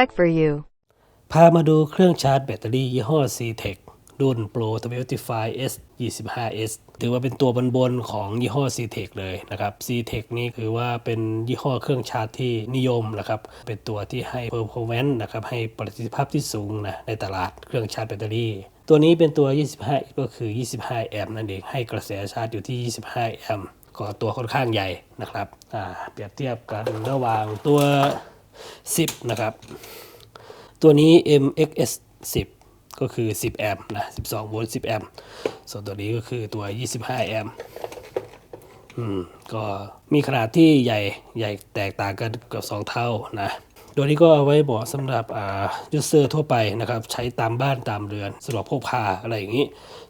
tech for you. พามาดูเครื่องชาร์จแบตเตอรี่ยี่ห้อ C-Tech รุ่น Pro 25 S 25S ถือว่าเป็นตัวบนๆของยี่ห้อ C-Tech เลยนะครับ C-Tech นี่คือว่าเป็นยี่ห้อเครื่องชาร์จที่นิยมนะครับ เป็นตัวที่ให้ performance นะครับ ให้ประสิทธิภาพที่สูงนะในตลาดเครื่องชาร์จแบตเตอรี่ ตัวนี้เป็นตัว 25 ก็คือ 25 แอมป์นั่นเอง ให้กระแสชาร์จอยู่ที่ 25 แอมป์ก็ตัวค่อนข้างใหญ่นะครับเปรียบเทียบกันระหว่างตัว 10 นะครับ ตัวนี้ MXS 10 ก็คือ 10 แอมป์นะ 12 โวลต์ 10 แอมป์ ส่วนตัวนี้ก็คือตัว 25 แอมป์ อืม ก็มีขนาดที่ใหญ่ ใหญ่แตกต่างกันเกือบ 2 เท่านะ ตัวนี้ก็เอาไว้เหมาะสำหรับอ่ายูเซอร์ทั่วไปนะครับใช้ตามบ้านตามเรือนสำหรับพกพาอะไรอย่างนี้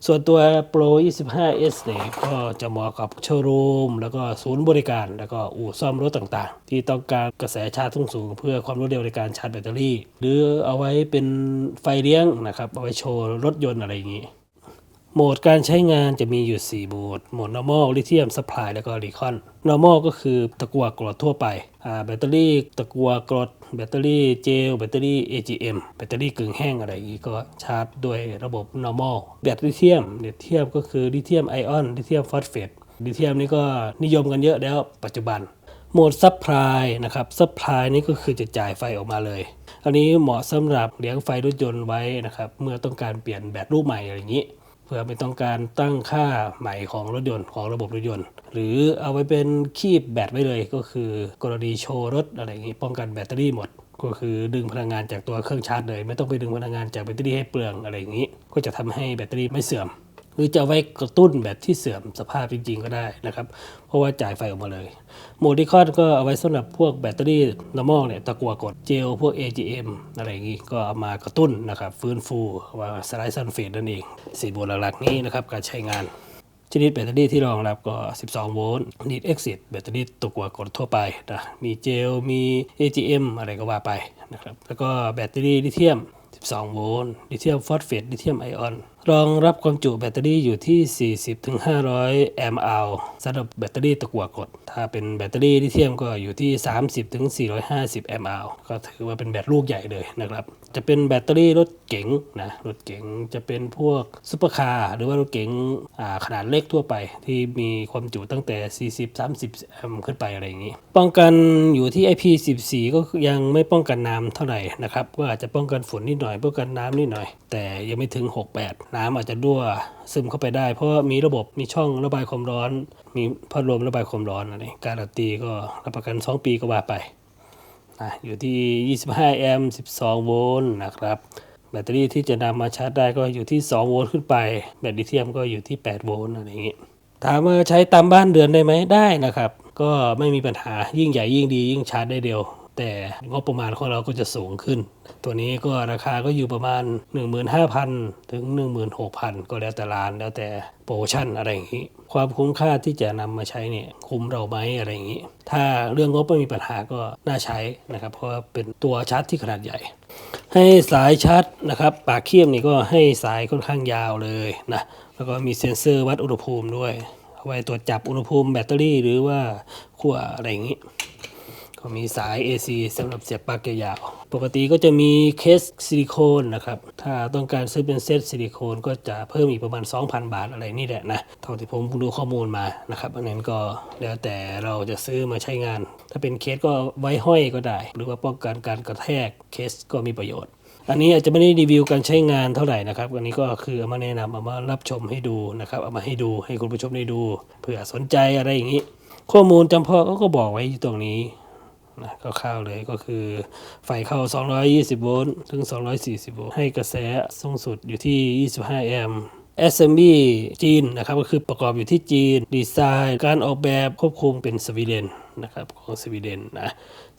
ส่วนตัว Pro 25S เนี่ยก็จะเหมาะกับโชว์รูม แล้วก็ศูนย์บริการ แล้วก็อู่ซ่อมรถต่างๆ ที่ต้องการกระแสชาร์จสูงๆเพื่อความรวดเร็วในการชาร์จแบตเตอรี่ หรือเอาไว้เป็นไฟเลี้ยงนะครับเอาไว้โชว์รถยนต์อะไรอย่างนี้ โหมดการใช้งานจะมีอยู่ 4 โหมด โหมด normal lithium supply แล้วก็ recon normal ก็คือตะกั่วกรดทั่วไป อ่า แบตเตอรี่ตะกั่วกรด แบตเตอรี่เจล แบตเตอรี่ AGM แบตเตอรี่กึ่งแห้งอะไรอย่างนี้ก็ชาร์จด้วยระบบ normal แบตลิเธียมลิเธียมก็คือลิเธียมไอออน ลิเธียมฟอสเฟต ลิเธียมนี่ก็นิยมกันเยอะแล้วปัจจุบัน โหมดซั p พลายนะครับซั p พลายนี่ก็คือจะจ่ายไฟออกมาเลยอันนี้เหมาะสำหรับเลี้ยงไฟรถยนต์ไว้นะครับ เมื่อต้องการเปลี่ยนแบตรูปใหม่อะไรอย่างนี้ พื่อไม่ต้องการตั้งค่าใหม่ของรถยนต์ของระบบรถยนต์ หรือเอาไว้เป็นคีบแบตไว้เลยก็คือกรณีโชว์รถอะไรอย่างนี้ป้องกันแบตเตอรี่หมด ก็คือดึงพลังงานจากตัวเครื่องชาร์จเลย ไม่ต้องไปดึงพลังงานจากแบตเตอรี่ให้เปลืองอะไรอย่างนี้ ก็จะทำให้แบตเตอรี่ไม่เสื่อม รือจะไว้กระตุ้นแบตที่เสื่อมสภาพจริง ๆ ก็ได้นะครับ เพราะว่าจ่ายไฟออกมาเลยโหมดิคอนก็เอาไว้สำหรับพวกแบตเตอรี่ normal เนี่ยตะกัวกดเจลพวก AGM อะไรอย่างนี้ก็เอามากระตุ้นนะครับฟื้นฟูว่าสไลด์ซัลเฟตนั่นเองสี่โหมดหลักๆนี้นะครับการใช้งานชนิดแบตเตอรี่ที่รองรับก็ 12 โวลต์ Need Exit แบตเตอรี่ตกหัวกดทั่วไปนะ มีเจล มี AGM อะไรก็ว่าไปนะครับ แล้วก็แบตเตอรี่ลิเธียม 12 โวลต์ ลิเธียมฟอสเฟต ลิเธียมไอออนรองรับความจุแบตเตอรี่อยู่ที่ 40-500 แอมป์อัลสำหรับแบตเตอรี่ตะกั่วกด ถ้าเป็นแบตเตอรี่ลิเธียมก็อยู่ที่ 30-450 แอมป์อัลก็ถือว่าเป็นแบตลูกใหญ่เลยนะครับ จะเป็นแบตเตอรี่รถเก๋งนะ รถเก๋งจะเป็นพวกซุปเปอร์คาร์หรือว่ารถเก๋งขนาดเล็กทั่วไป ที่มีความจุตั้งแต่ 40-30 แอมป์ขึ้นไปอะไรอย่างนี้ ป้องกันอยู่ที่ IP14 ก็ยังไม่ป้องกันน้ำเท่าไหร่นะครับ ก็อาจจะป้องกันฝนนิดหน่อย ป้องกันน้ำนิดหน่อย แต่ยังไม่ถึง 68 น้ำอาจจะรั่วซึมเข้าไปได้ เพราะมีระบบมีช่องระบายความร้อน มีพัดลมระบายความร้อนอะไรการันตีก็รับประกัน 2 ปีก็ว่าไปอะอยู่ที่ 25 แอมป์ 12 โวลต์นะครับ แบตเตอรี่ที่จะนำมาชาร์จได้ก็อยู่ที่ 2 โวลต์ขึ้นไป แบตลิเธียมก็อยู่ที่ 8 โวลต์อะไรอย่างนี้ ถามว่าใช้ตามบ้านเรือนได้ไหมได้นะครับ ก็ไม่มีปัญหายิ่งใหญ่ยิ่งดียิ่งชาร์จได้เร็ว แต่งบประมาณของเราก็จะสูงขึ้น ตัวนี้ก็ราคาก็อยู่ประมาณ 15,000 ถึง 16,000 ก็แล้วแต่ร้านแล้วแต่โปรโมชั่นอะไรอย่างนี้ ความคุ้มค่าที่จะนำมาใช้เนี่ยคุ้มเราไหมอะไรอย่างนี้ ถ้าเรื่องงบไม่มีปัญหาก็น่าใช้นะครับ เพราะว่าเป็นตัวชาร์จที่ขนาดใหญ่ ให้สายชาร์จนะครับปากเขี้ยมนี่ก็ให้สายค่อนข้างยาวเลยนะแล้วก็มีเซ็นเซอร์วัดอุณหภูมิด้วยเอาไว้ตรวจจับอุณหภูมิแบตเตอรี่หรือว่าขั้วอะไรอย่างนี้ ก็มีสาย AC สำหรับเสียบปลั๊กยาวๆปกติก็จะมีเคสซิลิโคนนะครับ ถ้าต้องการซื้อเป็นเซตซิลิโคนก็จะเพิ่มอีกประมาณ 2,000 บาทอะไรนี่แหละนะเท่าที่ผมดูข้อมูลมานะครับอันนั้นก็แล้วแต่เราจะซื้อมาใช้งาน ถ้าเป็นเคสก็ไว้ห้อยก็ได้ หรือว่าป้องกันการกระแทกเคสก็มีประโยชน์อันนี้อาจจะไม่ได้รีวิวการใช้งานเท่าไหร่นะครับ อันนี้ก็คือเอามาแนะนำเอามารับชมให้ดูนะครับ เอามาให้ดูให้คุณผู้ชมได้ดู เผื่อสนใจอะไรอย่างนี้ ข้อมูลจำเพาะก็บอกไว้ตรงนี้ นะคร่าวๆเลยก็คือ ไฟเข้า 220 โวลต์ถึง 240 โวลต์ให้กระแสสูงสุดอยู่ที่ 25 แอมป์ SMB จีนนะครับก็คือประกอบอยู่ที่จีน ดีไซน์ การออกแบบควบคุมเป็นสวีเดนนะครับของสวีเดนนะ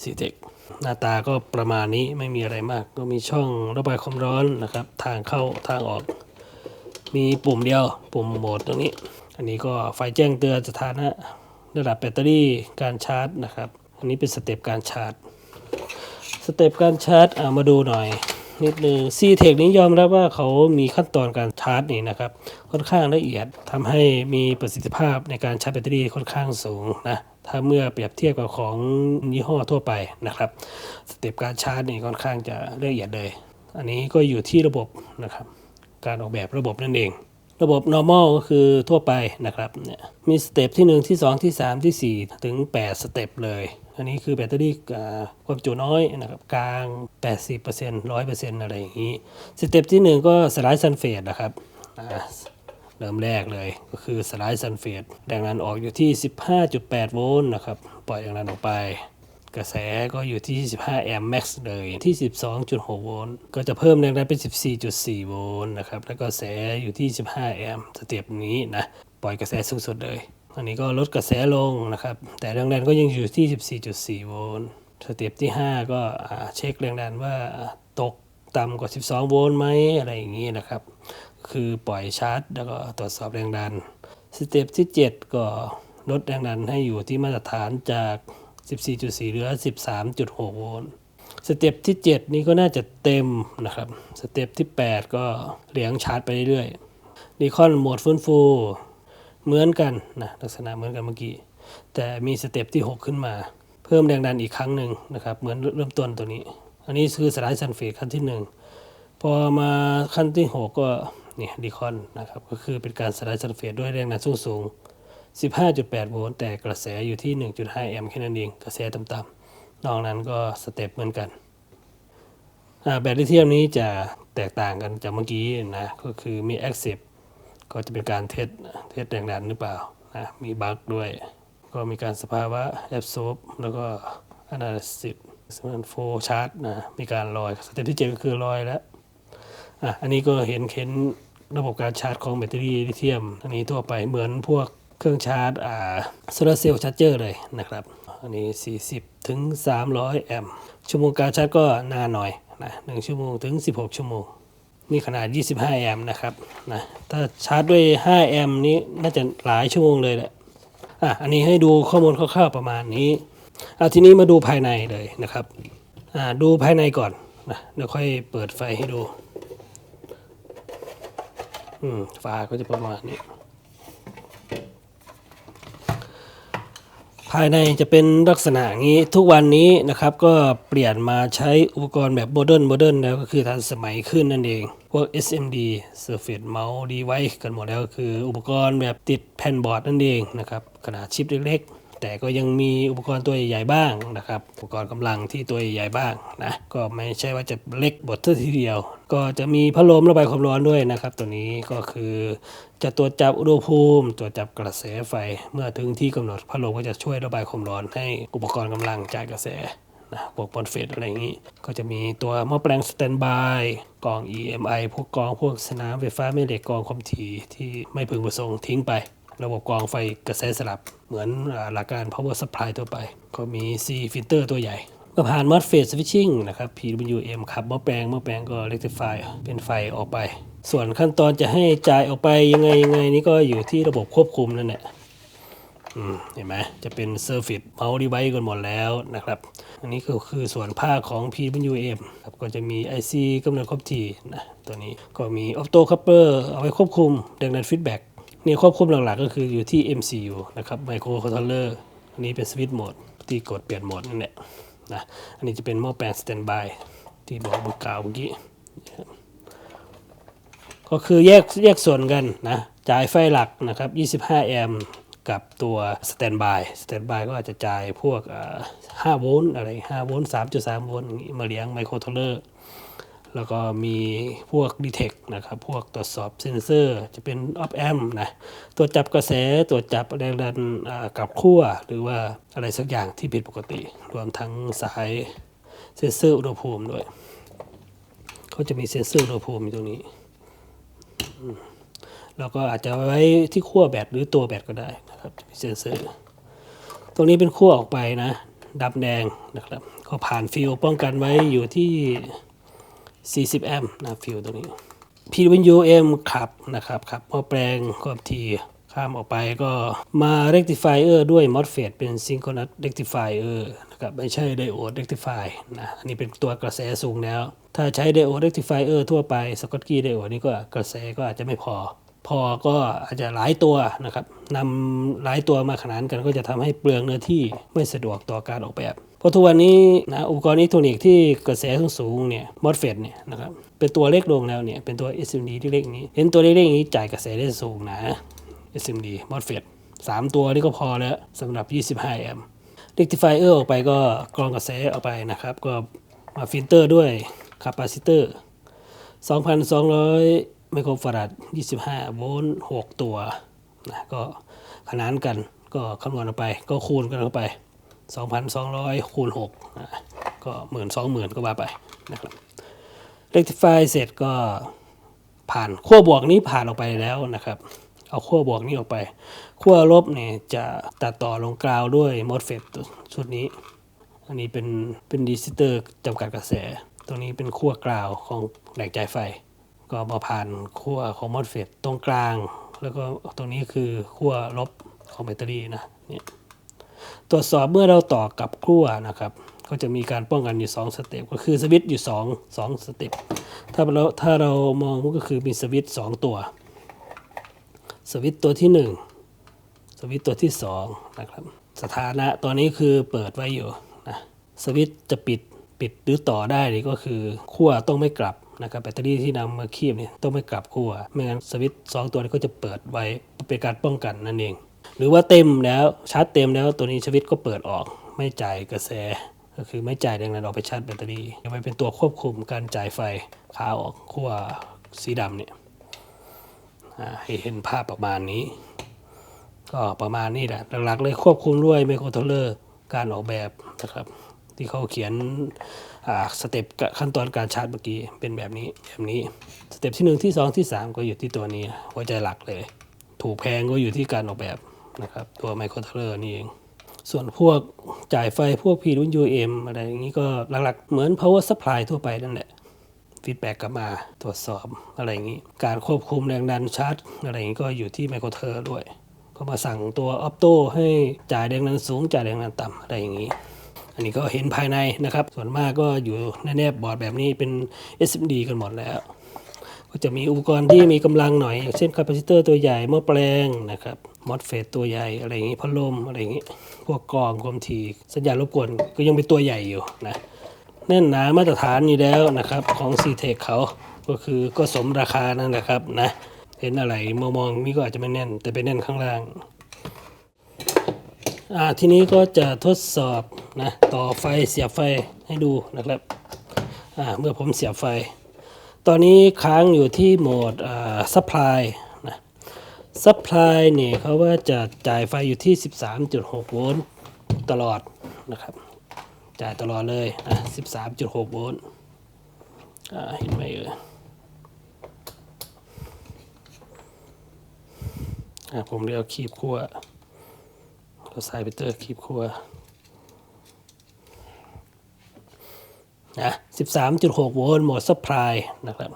ซีเทคหน้าตาก็ประมาณนี้ไม่มีอะไรมาก ก็มีช่องระบายความร้อนนะครับ ทางเข้าทางออก มีปุ่มเดียวปุ่มโหมดตรงนี้ อันนี้ก็ไฟแจ้งเตือนสถานะระดับแบตเตอรี่การชาร์จนะครับ อันนี้เป็นสเต็ปการชาร์จ สเต็ปการชาร์จอ่ามาดูหน่อยนิดนึงซีเทคนี้ยอมรับว่าเขามีขั้นตอนการชาร์จนี่นะครับ ค่อนข้างละเอียดทำให้มีประสิทธิภาพในการชาร์จแบตเตอรี่ค่อนข้างสูงนะถ้าเมื่อเปรียบเทียบกับของยี่ห้อทั่วไปนะครับ สเต็ปการชาร์จนี่ค่อนข้างจะละเอียดเลย อันนี้ก็อยู่ที่ระบบนะครับ การออกแบบระบบนั่นเอง ระบบ normal ก็คือทั่วไปนะครับเนี่ยมีสเต็ปที่ 1 ที่ 2 ที่ 3 ที่ 4 ถึง 8 สเต็ปเลย อันนี้คือแบตเตอรี่ความจุน้อยนะครับกลาง 80% 100%อะไรอย่างนี้สเต็ปที่ 1 ก็สไลด์ซัลเฟตนะครับเริ่มแรกเลยก็คือสไลด์ซัลเฟตแรงดันออกอยู่ที่ 15.8 โวลต์นะครับปล่อยแรงดันออกไปกระแสก็อยู่ที่15แอมป์แม็กซ์เลยที่ 12.6 โวลต์ ก็จะเพิ่มแรงดันเป็น 14.4 โวลต์นะครับ แล้วก็กระแสอยู่ที่ 15 แอมป์สเต็ปนี้นะ ปล่อยกระแสสูงสุดเลย อันนี้ก็ลดกระแสลงนะครับ แต่แรงดันก็ยังอยู่ที่ 14.4 โวลต์สเต็ปที่ 5 ก็เช็คแรงดันว่าตกต่ำกว่า 12 โวลต์ไหมอะไรอย่างนี้นะครับ คือปล่อยชาร์จ แล้วก็ตรวจสอบแรงดัน สเต็ปที่ 7 ก็ลดแรงดันให้อยู่ที่มาตรฐานจาก 14.4 เหลือ 13.6 โวลต์สเต็ปที่ 7 นี่ก็น่าจะเต็มนะครับ สเต็ปที่ 8 ก็เลี้ยงชาร์จไปเรื่อยๆดีคอนโหมดฟื้นฟู เหมือนกันนะลักษณะเหมือนกันเมื่อกี้ แต่มีสเต็ปที่ 6 ขึ้นมา เพิ่มแรงดันอีกครั้งหนึ่งนะครับ เหมือนเริ่มต้นตัวนี้ อันนี้คือสไลด์ซัลเฟตขั้นที่ 1 พอมาขั้นที่ 6 ก็เนี่ยดีคอนนะครับก็คือเป็นการสไลด์ซัลเฟตด้วยแรงดันสูงสูง15.8 โวลต์แต่กระแสอยู่ที่ 1.5 แอมป์แค่นั้นเอง กระแสต่ำๆนอกนั้นก็สเต็ปเหมือนกันอ่าแบตลิเธียมนี้จะแตกต่างกันจากเมื่อกี้นะ ก็คือมี active ก็จะเป็นการเทสเทสแรงดันหรือเปล่านะมีบั๊กด้วย ก็มีการสภาวะ absorb แล้วก็ analysis สมันโฟชาร์ตนะมีการลอยสเต็ปที่เจ็ก็คือลอยแล้วอะอันนี้ก็เห็นเห็นระบบการชาร์จของแบตเตอรี่ลิเธียม อันนี้ทั่วไปเหมือนพวกเครื่องชาร์จอ่าโซลาร์เซลล์ชาร์จเจอร์เลยนะครับ อันนี้ 40 ถึง 300 แอมป์ชั่วโมงการชาร์จก็นานหน่อยนะ1ชั่วโมงถึง 16 ชั่วโมง นี่ขนาด 25 แอมป์นะครับนะถ้าชาร์จด้วย 5 แอมป์นี้น่าจะหลายชั่วโมงเลยแหละอะอันนี้ให้ดูข้อมูลคร่าวๆประมาณนี้อะทีนี้มาดูภายในเลยนะครับอ่าดูภายในก่อนนะเดี๋ยวค่อยเปิดไฟให้ดูอืมฟ้าก็จะประมาณนี้ ภายในจะเป็นลักษณะงนี้ทุกวันนี้นะครับก็เปลี่ยนมาใช้อุปกรณ์แบบโมเดิร์นโมเดิร์นแล้วก็คือทันสมัยขึ้นนั่นเอง พวก SMD Surface Mouse Device กันหมดแล้วก็คืออุปกรณ์แบบติดแผ่นบอร์ดนั่นเองนะครับขนาดชิปเล็กๆ แต่ก็ยังมีอุปกรณ์ตัวใหญ่ๆบ้างนะครับ อุปกรณ์กำลังที่ตัวใหญ่ๆบ้างนะก็ไม่ใช่ว่าจะเล็กบดเท่าทีเดียว ก็จะมีพัดลมระบายความร้อนด้วยนะครับตัวนี้ก็คือจะตรวจจับอุณหภูมิ ตรวจจับกระแสไฟ เมื่อถึงที่กำหนดพัดลมก็จะช่วยระบายความร้อนให้อุปกรณ์กำลังจ่ายกระแสนะพวกบอลเฟตอะไรอย่างนี้ ก็จะมีตัวหม้อแปลงสแตนบายกล่อง EMI พวกกล่องพวกสนามไฟฟ้าแม่เหล็กกล่องความถี่ที่ไม่พึงประสงค์ทิ้งไป ระบบกรองไฟกระแสสลับเหมือนหลักการ power supply ทั่วไป ก็มี C filter ตัวใหญ่ก็ผ่าน MOSFET switching นะครับ PWM ขับหม้อแปลงหม้อแปลงก็ rectify เป็นไฟออกไป ส่วนขั้นตอนจะให้จ่ายออกไปยังไงยังไงนี่ก็อยู่ที่ระบบควบคุมนั่นแหละเห็นไหมจะเป็น Surface Mouse Device กันหมดแล้วนะครับ อันนี้ก็คือส่วนภาคของ PWM ครับก็จะมี IC กำเนิดครบทีนะตัวนี้ก็มี Opto Coupler เอาไว้ควบคุมแรงดัน feedback นี่ควบคุมหลักๆก็คืออยู่ที่ MCU นะครับ Microcontroller อันนี้เป็นสวิตช์โหมดที่กดเปลี่ยนโหมดนั่นแหละนะอันนี้จะเป็นหม้อแปลง standby ที่บอกเมื่อกล่าวเมื่อกี้ ก็คือแยกแยกส่วนกันนะ จ่ายไฟหลักนะครับ 25 แอมป์กับตัวสแตนบายสแตนบายก็อาจจะจ่ายพวก 5 โวลต์อะไร 5 โวลต์ 3.3 โวลต์อย่างงี้มาเลี้ยงไมโครโทรเลอร์ แล้วก็มีพวก Detect นะครับ พวกตรวจสอบเซนเซอร์ จะเป็น Op Amp นะ ตรวจจับกระแส ตรวจจับแรงดันกับขั้ว หรือว่าอะไรสักอย่างที่ผิดปกติ รวมทั้งสายเซนเซอร์อุณหภูมิด้วย เขาจะมีเซนเซอร์อุณหภูมิอยู่ตรงนี้ แล้วก็อาจจะไว้ที่ขั้วแบตหรือตัวแบตก็ได้นะครับจะมีเซนเซอร์ ตรงนี้เป็นขั้วออกไปนะดำแดงนะครับ ก็ผ่านฟิลป้องกันไว้อยู่ที่ 40 แอมป์นะฟิลตรงนี้ PWM ขับนะครับขับหม้อแปลงความถี่ข้ามออกไปก็มา rectifier ด้วย MOSFET เป็น synchronous rectifier นะครับไม่ใช่ diode rectify นะอันนี้เป็นตัวกระแสสูงแล้ว ถ้าใช้ diode rectifier ทั่วไปสกอตกี้ diode นี่ก็กระแสก็อาจจะไม่พอ พอก็อาจจะหลายตัวนะครับนำหลายตัวมาขนานกันก็จะทำให้เปลืองเนื้อที่ไม่สะดวกต่อการออกแบบ เพราะทุกวันนี้นะอุปกรณ์อิเล็กทรอนิกส์ที่กระแสสูงเนี่ยมอสเฟตเนี่ยนะครับเป็นตัวเล็กลงแล้วเนี่ยเป็นตัว SMD ที่เล็กนี้เห็นตัวเล็กๆนี้จ่ายกระแสได้สูงนะ SMD มอสเฟตสามตัวนี่ก็พอแล้วสำหรับ 25แอมป์ rectifier ออกไปก็กรองกระแสออกไปนะครับ ก็มาฟิลเตอร์ด้วยคาปาซิเตอร์ 2,200 ไมโครฟาราด 25 โวลต์ 6 ตัวนะก็ขนานกันก็คำนวณออกไป ก็คูณกันเข้าไป 2,200คูณ6นะก็หมื่นสองหมื่นก็ว่าไปนะครับ rectify เสร็จก็ผ่านขั้วบวกนี้ผ่านออกไปแล้วนะครับ เอาขั้วบวกนี้ออกไปขั้วลบเนี่ยจะตัดต่อลงกราวด้วยมอสเฟตชุดนี้ อันนี้เป็นเป็นดีซิเตอร์จำกัดกระแส ตรงนี้เป็นขั้วกราวของแหลกจ่ายไฟ ก็มาผ่านขั้วของมอสเฟตตรงกลาง แล้วก็ตรงนี้คือขั้วลบของแบตเตอรี่นะเนี่ย ตรวจสอบเมื่อเราต่อกับขั้วนะครับ ก็จะมีการป้องกันอยู่ 2 สเต็ปก็คือสวิตช์อยู่ 2 2 สเต็ปถ้าเราถ้าเรามองก็คือมีสวิตช์2ตัว สวิตช์ตัวที่ 1 สวิตช์ตัวที่ 2 นะครับ สถานะตอนนี้คือเปิดไว้อยู่นะสวิตช์จะปิดปิดหรือต่อได้นี่ก็คือขั้วต้องไม่กลับนะครับแบตเตอรี่ที่นำมาคีบเนี่ยต้องไม่กลับขั้วไม่งั้นสวิตช์สองตัวนี้ก็จะเปิดไว้เป็นการป้องกันนั่นเอง หรือว่าเต็มแล้วชาร์จเต็มแล้วตัวนี้สวิตก็เปิดออกไม่จ่ายกระแส ก็คือไม่จ่ายแรงดันออกไปชาร์จแบตเตอรี่จะไปเป็นตัวควบคุมการจ่ายไฟขาออกขั้วสีดำเนี่ยให้เห็นภาพประมาณนี้ ก็ประมาณนี้แหละหลักๆเลยควบคุมด้วยไมโครโทรเลอร์การออกแบบนะครับ ที่เขาเขียนสเต็ปขั้นตอนการชาร์จเมื่อกี้เป็นแบบนี้แบบนี้สเต็ปที่ 1 ที่ 2 ที่ 3 ก็อยู่ที่ตัวนี้หัวใจหลักเลย ถูกแพงก็อยู่ที่การออกแบบ นะครับ ตัวไมโครโทเลอร์นี่เอง ส่วนพวกจ่ายไฟพวก PWM อะไรอย่างนี้ก็หลักๆ เหมือน power supply ทั่วไปนั่นแหละฟีดแบ็กกลับมาตรวจสอบอะไรอย่างนี้ การควบคุมแรงดันชาร์จอะไรอย่างนี้ก็อยู่ที่ไมโครเทอร์ด้วย ก็มาสั่งตัวออปโตให้จ่ายแรงดันสูงจ่ายแรงดันต่ำอะไรอย่างนี้ อันนี้ก็เห็นภายในนะครับ ส่วนมากก็อยู่ในแนบบอร์ดแบบนี้เป็น SMD กันหมดแล้ว ก็จะมีอุปกรณ์ที่มีกำลังหน่อย อย่างเช่นคาปาซิเตอร์ตัวใหญ่หม้อแปลงนะครับ มอสเฟตตัวใหญ่อะไรอย่างนี้พัดลมอะไรอย่างนี้พวกกรองความถี่สัญญาณรบกวนก็ยังเป็นตัวใหญ่อยู่นะแน่นหนามาตรฐานอยู่แล้วนะครับของ c t e c เขาก็คือก็สมราคานั่นแหละครับนะเห็นอะไรมองมองๆนี่ก็อาจจะไม่แน่น แต่ไปแน่นข้างล่างอ่าทีนี้ก็จะทดสอบนะต่อไฟเสียบไฟให้ดูนะครับอ่าเมื่อผมเสียบไฟ ตอนนี้ค้างอยู่ที่โหมดอ่า supply นะ supply เนี่ยเขาว่าจะจ่ายไฟอยู่ที่ 13.6 โวลต์ตลอดนะครับ จ่ายตลอดเลยนะ13.6 โวลต์อ่าเห็นไหมเอ่ยอ่าผมเรียกคีบขั้วเราใส่ไปเตอร์คีบขั้วนะ13.6 โวลต์หมด supply นะครับ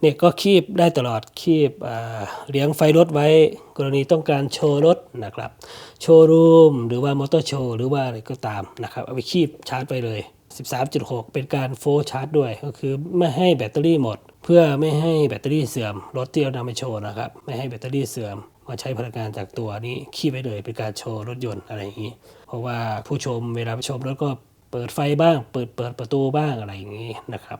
เนี่ยก็คีบได้ตลอดคีบเลี้ยงไฟรถไว้ กรณีต้องการโชว์รถนะครับโชว์รูมหรือว่ามอเตอร์โชว์หรือว่าอะไรก็ตามนะครับเอาไปคีบชาร์จไปเลย 13.6 เป็นการโฟล์ชาร์จด้วย ก็คือไม่ให้แบตเตอรี่หมด เพื่อไม่ให้แบตเตอรี่เสื่อมรถที่เรานำไปโชว์นะครับไม่ให้แบตเตอรี่เสื่อมมาใช้พลังงานจากตัวนี้คีบไว้เลยเป็นการโชว์รถยนต์อะไรอย่างนี้ เพราะว่าผู้ชมเวลาไปชมรถก็เปิดไฟบ้าง เปิดเปิดประตูบ้างอะไรอย่างนี้นะครับ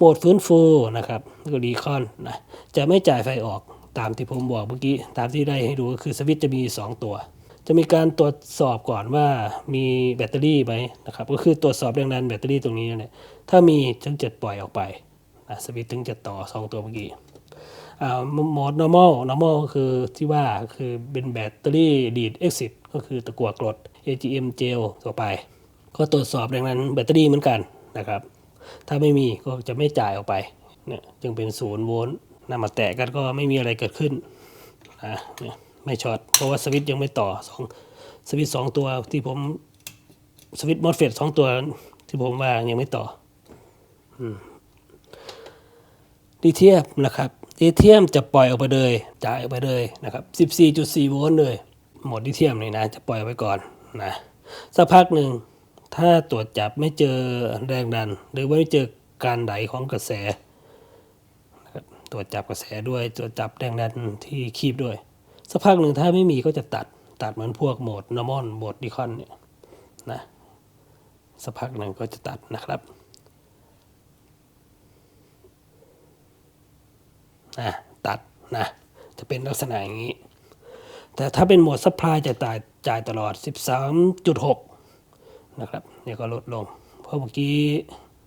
โหมดฟื้นฟูนะครับก็ดีคอนนะจะไม่จ่ายไฟออกตามที่ผมบอกเมื่อกี้ ตามที่ได้ให้ดูก็คือสวิตช์จะมี 2 ตัว จะมีการตรวจสอบก่อนว่ามีแบตเตอรี่ไหมนะครับก็คือตรวจสอบแรงดันแบตเตอรี่ตรงนี้เนี่ยถ้ามีถึงจะปล่อยออกไปนะสวิตช์ถึงจะต่อ 2 ตัวเมื่อกี้อ่าโหมด normal normal ก็คือที่ว่าคือเป็นแบตเตอรี่ดีด exit ก็คือตะกั่วกรด AGM gel ตัวไป ก็ตรวจสอบแรงดันแบตเตอรี่เหมือนกันนะครับ ถ้าไม่มีก็จะไม่จ่ายออกไปเนี่ยจึงเป็นศูนย์โวลต์นำมาแตะกันก็ไม่มีอะไรเกิดขึ้นนะเนี่ยไม่ช็อตเพราะว่าสวิตช์ยังไม่ต่อสองสวิตช์สองตัวที่ผมสวิตช์มอสเฟตสองตัวที่ผมว่ายังไม่ต่อดีเทียมนะครับดีเทียมจะปล่อยออกไปเลยจ่ายออกไปเลยนะครับ 14.4 โวลต์เลย หมดดีเทียมนี่นะ จะปล่อยไว้ก่อนนะ สักพักหนึ่ง ถ้าตรวจจับไม่เจอแรงดัน หรือว่าไม่เจอการไหลของกระแสตรวจจับกระแสด้วยตรวจจับแรงดันที่คีบด้วย สักพักหนึ่งถ้าไม่มีก็จะตัดตัดเหมือนพวกโหมด normal โหมดดีคอนเนี่ยนะสักพักหนึ่งก็จะตัดนะครับนะตัดนะจะเป็นลักษณะอย่างนี้ แต่ถ้าเป็นโหมด supply จะจ่ายจ่ายตลอด 13.6 นะครับเนี่ยก็ลดลง เพราะเมื่อกี้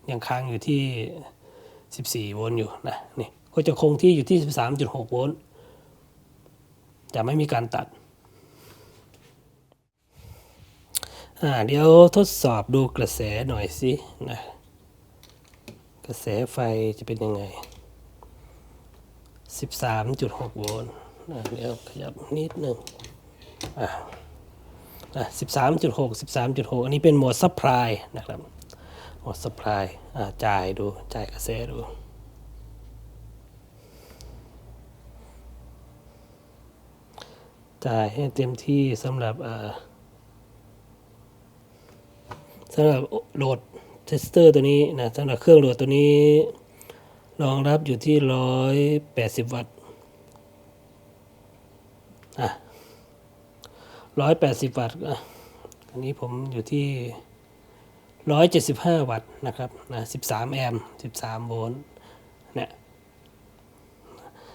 ยังค้างอยู่ที่ 14 โวลต์อยู่นะนี่ก็จะคงที่อยู่ที่ 13.6 โวลต์จะไม่มีการตัดอ่าเดี๋ยวทดสอบดูกระแสหน่อยสินะกระแสไฟจะเป็นยังไง 13.6 โวลต์เดี๋ยวขยับนิดหนึ่งอะ อะ13.6 13.6 อันนี้เป็นหมวดซัพพลายนะครับ หมวดซัพพลายจ่ายดู จ่ายกระแสดูจ่ายให้เต็มที่สำหรับสำหรับโหลดเทสเตอร์ตัวนี้นะสำหรับเครื่องโหลดตัวนี้รองรับอยู่ที่ 180 วัตต์อะ 180วัตต์อะอันนี้ผมอยู่ที่175วัตต์นะครับนะ13แอมป์13โวลต์เนี่ย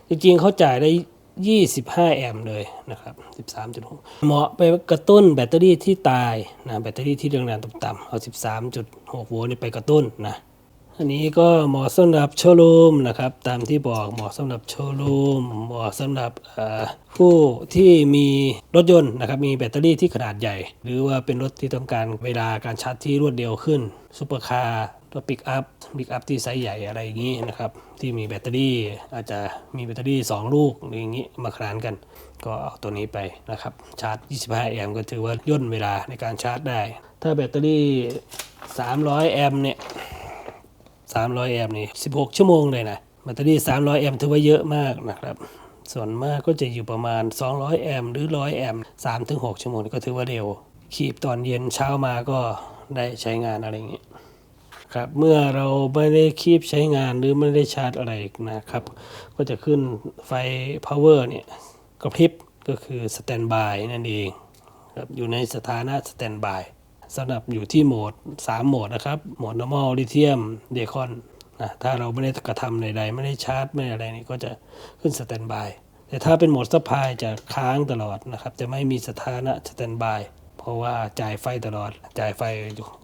จริงๆเขาจ่ายได้25แอมป์เลยนะครับ13.6เหมาะไปกระตุ้นแบตเตอรี่ที่ตายนะแบตเตอรี่ที่แรงดันต่ำๆเอา13.6โวลต์นี่ไปกระตุ้นนะ อันนี้ก็เหมาะสำหรับโชว์รูมนะครับ ตามที่บอกเหมาะสำหรับโชว์รูมเหมาะสำหรับผู้ที่มีรถยนต์นะครับมีแบตเตอรี่ที่ขนาดใหญ่ หรือว่าเป็นรถที่ต้องการเวลาการชาร์จที่รวดเร็วขึ้นซูเปอร์คาร์รถปิกอัพปิกอัพที่ไซส์ใหญ่อะไรอย่างนี้นะครับที่มีแบตเตอรี่อาจจะมีแบตเตอรี่ 2 ลูกหรืออย่างนี้มาขนานกัน ก็เอาตัวนี้ไปนะครับชาร์จ 25 แอมป์ก็ถือว่าย่นเวลาในการชาร์จได้ ถ้าแบตเตอรี่ 300 แอมป์เนี่ย 300 แอมป์นี่ 16 ชั่วโมงเลยนะแบตเตอรี่ 300 แอมป์ถือว่าเยอะมากนะครับส่วนมากก็จะอยู่ประมาณ 200 แอมป์หรือ 100 แอมป์3-6 ชั่วโมงนี่ก็ถือว่าเร็ว ขีบตอนเย็นเช้ามาก็ได้ใช้งานอะไรอย่างนี้ครับเมื่อเราไม่ได้คีบใช้งานหรือไม่ได้ชาร์จอะไรนะครับ ก็จะขึ้นไฟ power เนี่ยกระพริบก็คือ standby นั่นเองครับอยู่ในสถานะ standby สำหรับอยู่ที่โหมด 3 โหมดนะครับ โหมด normal lithium decon นะถ้าเราไม่ได้กระทำใดๆ ไม่ได้ชาร์จ ไม่อะไรนี่ก็จะขึ้น standby แต่ถ้าเป็นโหมด supply จะค้างตลอดนะครับ จะไม่มีสถานะ standby เพราะว่าจ่ายไฟตลอด จ่ายไฟ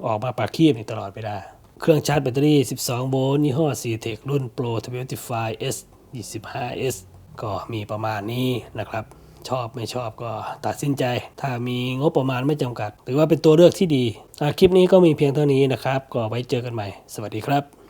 ออกมาปากคีบตลอดเวลา เครื่องชาร์จแบตเตอรี่ 12 โวลต์ยี่ห้อ CTEC รุ่น Pro 25 S 25 S ก็มีประมาณนี้นะครับ ชอบไม่ชอบก็ตัดสินใจ ถ้ามีงบประมาณไม่จำกัด ถือว่าเป็นตัวเลือกที่ดีคลิปนี้ก็มีเพียงเท่านี้นะครับ ก็ไว้เจอกันใหม่ สวัสดีครับ